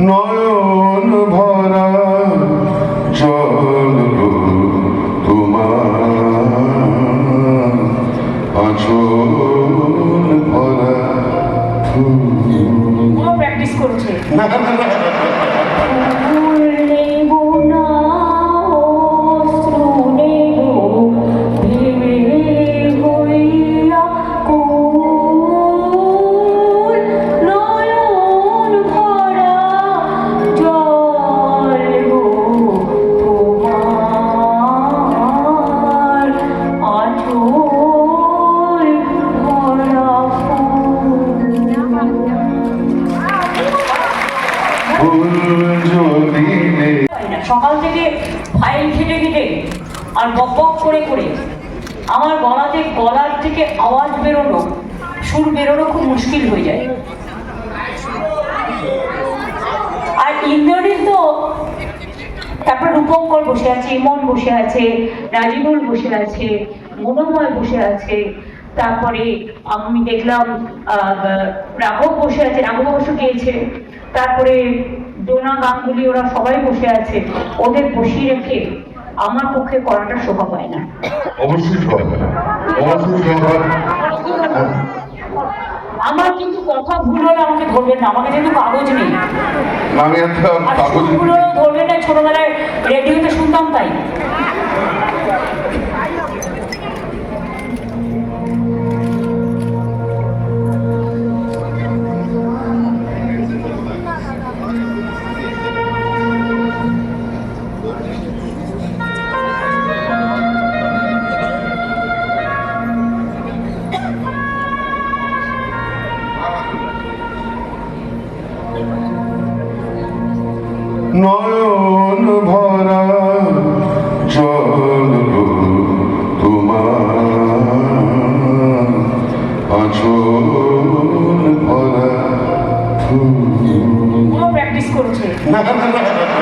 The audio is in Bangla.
নয়ন ভরা জল তোমার। আচল ভরা প্র্যাকটিস করছে। সকাল থেকে ফাইল ঘেটে ঘেটে আর বক বক করে করে আমার গলাতে গলার থেকে আওয়াজ বেরোনো সুর বেরোনো খুব মুশকিল হয়ে যায়। আর ইন্দ্রনীল তো তারপর রূপঙ্কর বসে আছে, ইমন বসে আছে নাজিবুল বসে আছে, মনোময় বসে আছে তারপরে আমি দেখলাম রাঘব বসে আছে রাঘব অবশ্য গিয়েছে। তারপরে ডোনা গাঙ্গুলি ওরা সবাই বসে আছে। ওদের বসিয়ে রেখে আমার পক্ষে করাটা শোভা পায় না। অবশ্যই অবশ্যই আমার কিন্তু কথা ভুল হলে আমাকে ধরবেন না। আমাকে যেহেতু কাগজ নেই। আমি একটা কাগজ সুরগুলো ধরবেন না। ছোটবেলায় রেডিওতে শুনতাম তাই। নয়ন ভরা জল তোমার। আচল ভরা প্র্যাকটিস করছে।